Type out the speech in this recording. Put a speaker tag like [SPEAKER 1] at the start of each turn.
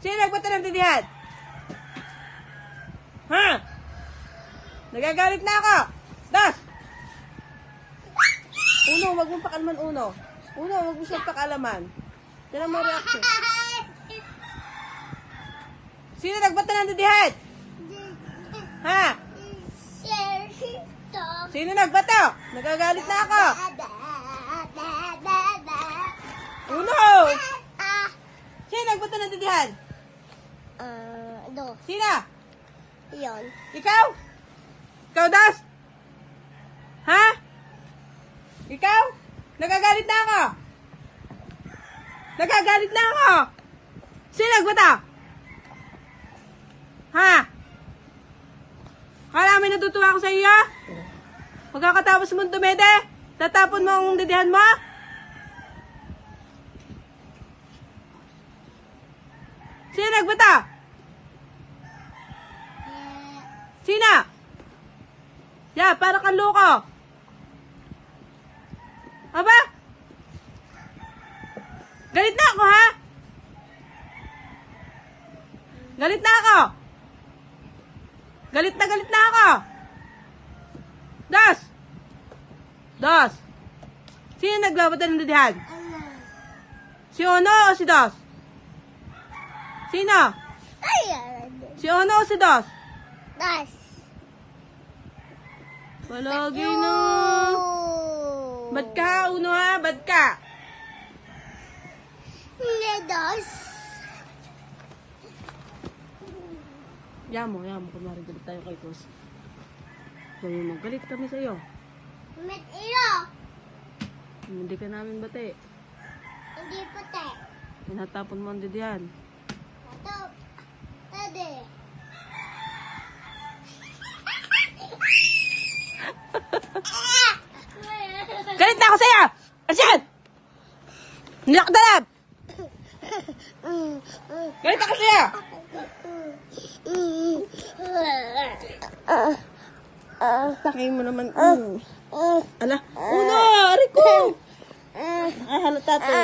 [SPEAKER 1] Sino nagpunta ng didihan? Ha? Nagagalit na ako. Dos! Uno, wag mong pakalaman, Uno. Uno, wag mo siyang pakalaman. Yan ang mga reaction. Sino nagpunta ng didihan? Ha? Sino nagbato? Nagagalit na ako. Uno! Sino nagpunta ng didihan?
[SPEAKER 2] Ah, ano?
[SPEAKER 1] Sino?
[SPEAKER 2] Yun.
[SPEAKER 1] Ikaw? Ikaw, Das? Ha? Ikaw? Nagagalit na ako. Nagagalit na ako. Sino nagbata? Ha? Kala may natutuwa ako sa iyo? Pagkakatapos mong tumede, tatapon mo ang didihan mo? Sino nagbata? Sina? Ya, para kang loko. Aba? Galit na ako, ha? Galit na ako. Galit na galit na ako. Das! Das! Sino naglabata ng dadihan? Si Ono o si Das? Sino? Si Ono o si Das?
[SPEAKER 2] das.
[SPEAKER 1] Palagi na. Bad ka, Uno ha? Bad ka.
[SPEAKER 2] Das.
[SPEAKER 1] Yamo, yamo. Kunwari galit tayo kay Tos. Gawin mo, galit kami sa'yo.
[SPEAKER 2] Met iyo.
[SPEAKER 1] Hindi ka namin bate.
[SPEAKER 2] Hindi puti.
[SPEAKER 1] Tinatapon mo ang didihan. Galit na ako sa'yo! Asyan! Nilakdalab! Galit ako sa'yo! Takay mo naman. Mm. Ala, uno! Ari ko! Ay, halata to.